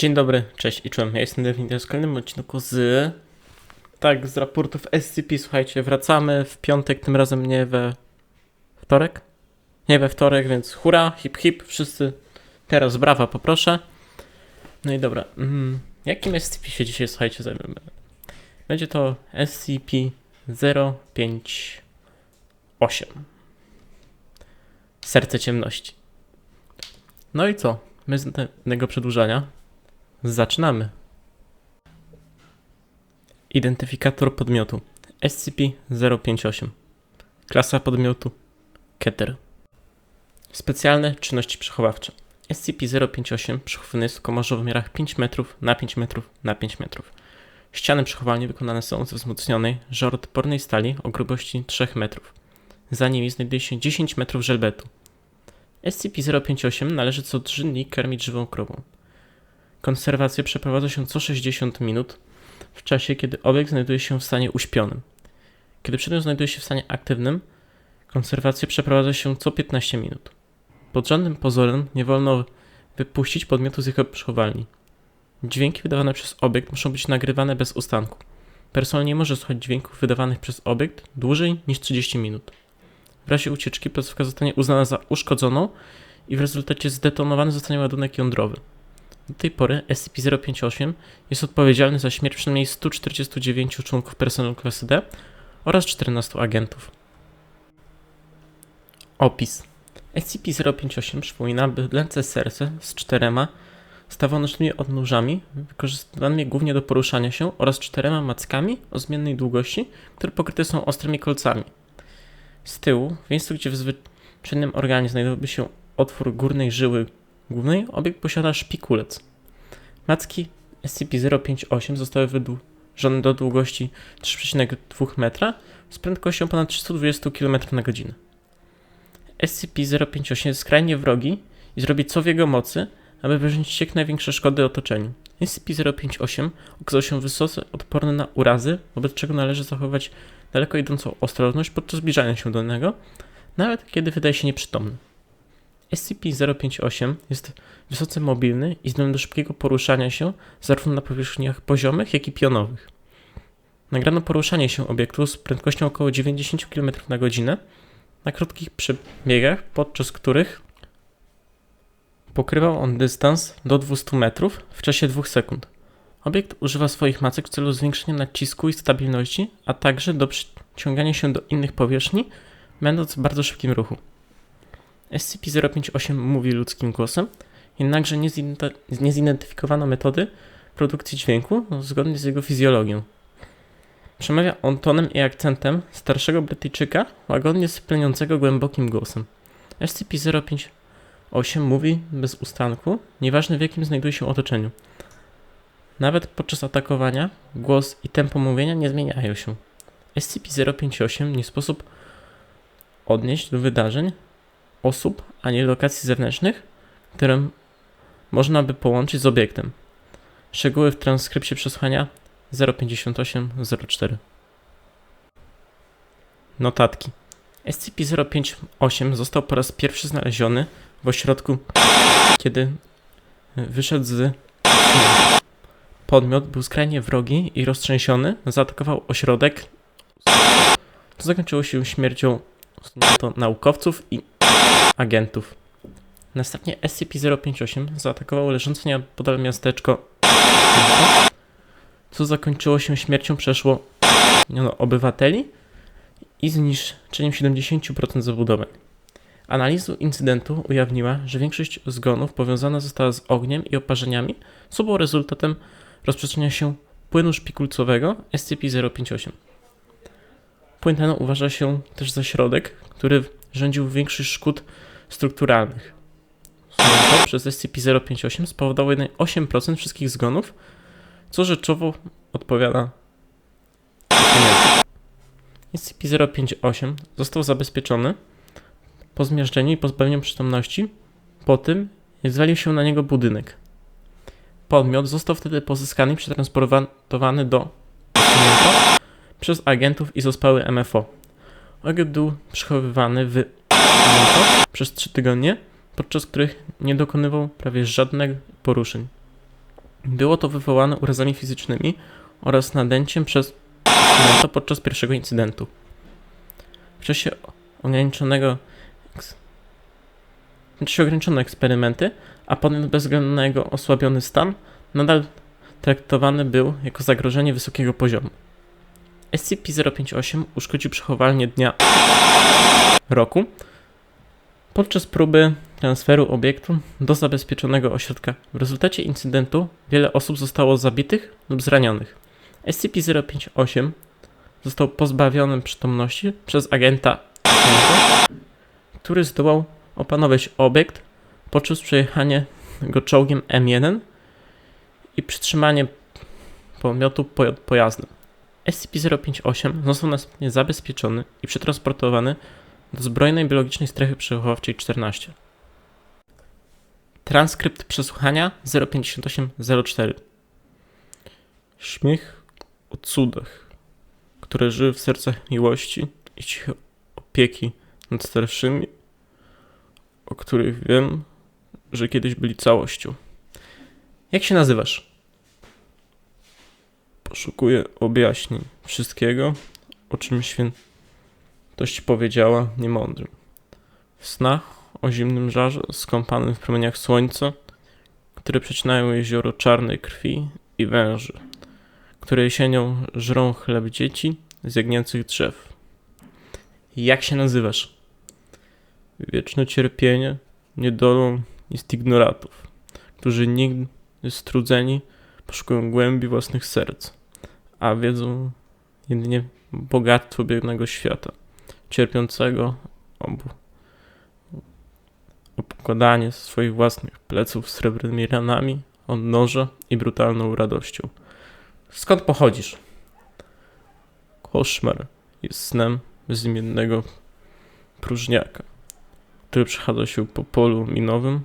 Dzień dobry, cześć i czołem. Ja jestem Devin w kolejnym odcinku z... Tak, z raportów SCP. Słuchajcie, wracamy w piątek, tym razem nie we wtorek? Nie we wtorek, więc hura, hip hip, wszyscy teraz brawa poproszę. No i dobra, mm, jakim SCP się dzisiaj, słuchajcie, zajmiemy? Będzie to SCP-058. Serce ciemności. No i co? My z tego przedłużania Zaczynamy. Identyfikator podmiotu SCP-058. Klasa podmiotu Keter. Specjalne czynności przechowawcze. SCP-058 przechowany jest w komorze wymiarach 5 metrów na 5 metrów na 5 metrów. Ściany przechowalni wykonane są ze wzmocnionej, żaroodpornej stali o grubości 3 metrów. Za nimi znajduje się 10 metrów żelbetu. SCP-058 należy co 3 dni karmić żywą krową. Konserwację przeprowadza się co 60 minut w czasie, kiedy obiekt znajduje się w stanie uśpionym. Kiedy przedmiot znajduje się w stanie aktywnym, konserwację przeprowadza się co 15 minut. Pod żadnym pozorem nie wolno wypuścić podmiotu z jego przechowalni. Dźwięki wydawane przez obiekt muszą być nagrywane bez ustanku. Personel nie może słuchać dźwięków wydawanych przez obiekt dłużej niż 30 minut. W razie ucieczki placówka zostanie uznana za uszkodzoną i w rezultacie zdetonowany zostanie ładunek jądrowy. Do tej pory SCP-058 jest odpowiedzialny za śmierć przynajmniej 149 członków personelu klasy D oraz 14 agentów. Opis. SCP-058 przypomina bydlęce serce z czterema stawonecznymi odnóżami, wykorzystywanymi głównie do poruszania się oraz czterema mackami o zmiennej długości, które pokryte są ostrymi kolcami. Z tyłu, w miejscu gdzie w zwyczajnym organie znajdowałby się otwór górnej żyły głównej obiekt posiada szpikulec. Macki SCP-058 zostały wydłużone do długości 3,2 metra z prędkością ponad 320 km na godzinę. SCP-058 jest skrajnie wrogi i zrobi co w jego mocy, aby wyrządzić jak największe szkody otoczeniu. SCP-058 okazał się wysoce odporny na urazy, wobec czego należy zachować daleko idącą ostrożność podczas zbliżania się do niego, nawet kiedy wydaje się nieprzytomny. SCP-058 jest wysoce mobilny i zdolny do szybkiego poruszania się zarówno na powierzchniach poziomych, jak i pionowych. Nagrano poruszanie się obiektu z prędkością około 90 km na godzinę na krótkich przebiegach, podczas których pokrywał on dystans do 200 metrów w czasie 2 sekund. Obiekt używa swoich macek w celu zwiększenia nacisku i stabilności, a także do przyciągania się do innych powierzchni, będąc w bardzo szybkim ruchu. SCP-058 mówi ludzkim głosem, jednakże nie, nie zidentyfikowano metody produkcji dźwięku zgodnie z jego fizjologią. Przemawia on tonem i akcentem starszego Brytyjczyka, łagodnie sypleniącego głębokim głosem. SCP-058 mówi bez ustanku, nieważne w jakim znajduje się otoczeniu. Nawet podczas atakowania głos i tempo mówienia nie zmieniają się. SCP-058 nie sposób odnieść do wydarzeń, osób, a nie lokacji zewnętrznych, które można by połączyć z obiektem. Szczegóły w transkrypcie przesłania 05804. Notatki. SCP-058 został po raz pierwszy znaleziony w ośrodku, kiedy wyszedł z podmiot był skrajnie wrogi i roztrzęsiony, zaatakował ośrodek, co zakończyło się śmiercią naukowców i agentów. Następnie SCP-058 zaatakowało leżące nieopodal miasteczko, co zakończyło się śmiercią przeszło no, obywateli i zniszczeniem 70% zabudowań. Analiza incydentu ujawniła, że większość zgonów powiązana została z ogniem i oparzeniami, co było rezultatem rozprzestrzeniania się płynu szpikulcowego SCP-058. Płyn ten uważa się też za środek, który rządził większość szkód strukturalnych. To przez SCP-058 spowodowało jedynie 8% wszystkich zgonów, co rzeczowo odpowiada SCP-058 został zabezpieczony po zmiażdżeniu i pozbawieniu przytomności po tym, zwalił się na niego budynek. Podmiot został wtedy pozyskany i przetransportowany do przez agentów i zespoły MFO. Ogień był przechowywany w przez 3 tygodnie, podczas których nie dokonywał prawie żadnych poruszeń. Było to wywołane urazami fizycznymi oraz nadęciem przez pacjenta podczas pierwszego incydentu. W czasie ograniczonego czasie ograniczone eksperymenty, a podmiot bez względu na jego osłabiony stan nadal traktowany był jako zagrożenie wysokiego poziomu. SCP-058 uszkodził przechowalnię dnia roku podczas próby transferu obiektu do zabezpieczonego ośrodka. W rezultacie incydentu wiele osób zostało zabitych lub zranionych. SCP-058 został pozbawiony przytomności przez agenta, który zdołał opanować obiekt podczas przejechania go czołgiem M1 i przytrzymanie podmiotu poja- pojazdem. SCP-058 został następnie zabezpieczony i przetransportowany do zbrojnej biologicznej strefy przechowawczej 14. Transkrypt przesłuchania 05804 Śmiech o cudach, które żyły w sercach miłości i ciche opieki nad starszymi, o których wiem, że kiedyś byli całością. Jak się nazywasz? Poszukuję objaśnień wszystkiego, o czym świętość powiedziała niemądrym. W snach o zimnym żarze skąpanym w promieniach słońca, które przecinają jezioro czarnej krwi i węży, które jesienią żrą chleb dzieci z jagnięcych drzew. Jak się nazywasz? Wieczne cierpienie, niedolą jest ignoratów, którzy nigdy strudzeni poszukują głębi własnych serc, a wiedzą jedynie bogactwo biednego świata, cierpiącego obu obkładanie swoich własnych pleców srebrnymi ranami, odnoża i brutalną radością. Skąd pochodzisz? Koszmar jest snem bezimiennego próżniaka, który przechadza się po polu minowym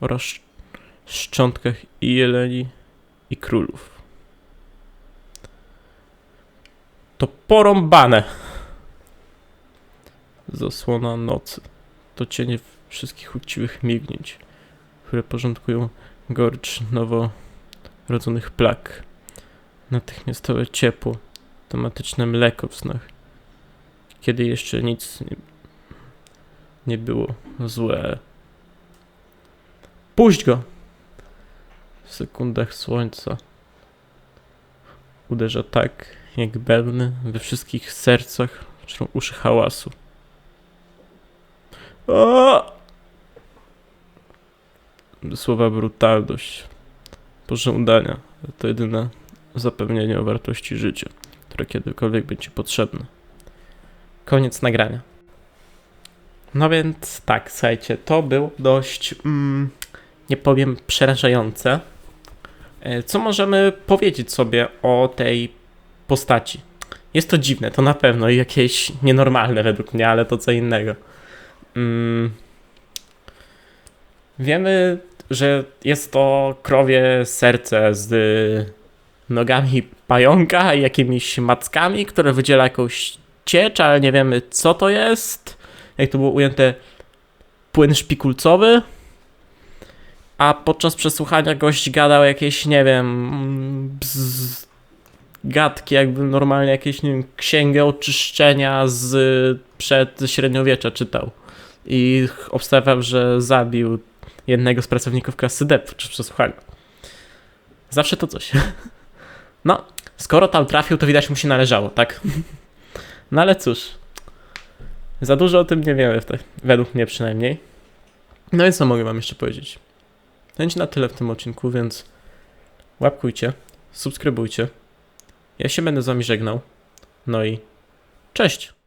oraz sz- szczątkach i jeleni i królów. To porąbane! Zasłona nocy. To cienie wszystkich uczciwych mignięć, które porządkują gorycz noworodzonych plag. Natychmiastowe ciepło, tematyczne mleko w snach. Kiedy jeszcze nic nie, nie było złe. Puść go! W sekundach słońca uderza tak, jak bębny we wszystkich sercach, żrą uszy hałasu. O! Słowa brutalność, pożądania to jedyne zapewnienie o wartości życia, które kiedykolwiek będzie potrzebne. Koniec nagrania. No więc tak, słuchajcie, to było dość, mm, nie powiem, przerażające. E, Co możemy powiedzieć sobie o tej postaci? Jest to dziwne, to na pewno i jakieś nienormalne według mnie, ale to co innego. Mm. Wiemy, że jest to krowie serce z nogami pająka i jakimiś mackami, które wydziela jakąś ciecz, ale nie wiemy co to jest. Jak to było ujęte, płyn szpikulcowy. A podczas przesłuchania gość gadał jakieś, nie wiem, bzz, gadki, jakby normalnie jakieś, nie wiem, księgę oczyszczenia z przed średniowiecza czytał i obstawiał, że zabił jednego z pracowników klasy D podczas przesłuchania. Zawsze to coś. No, skoro tam trafił, to widać mu się należało, tak? No ale cóż, za dużo o tym nie wiemy, według mnie przynajmniej. No i co mogę wam jeszcze powiedzieć? To będzie na tyle w tym odcinku, więc łapkujcie, subskrybujcie. Ja się będę z wami żegnał. No i cześć!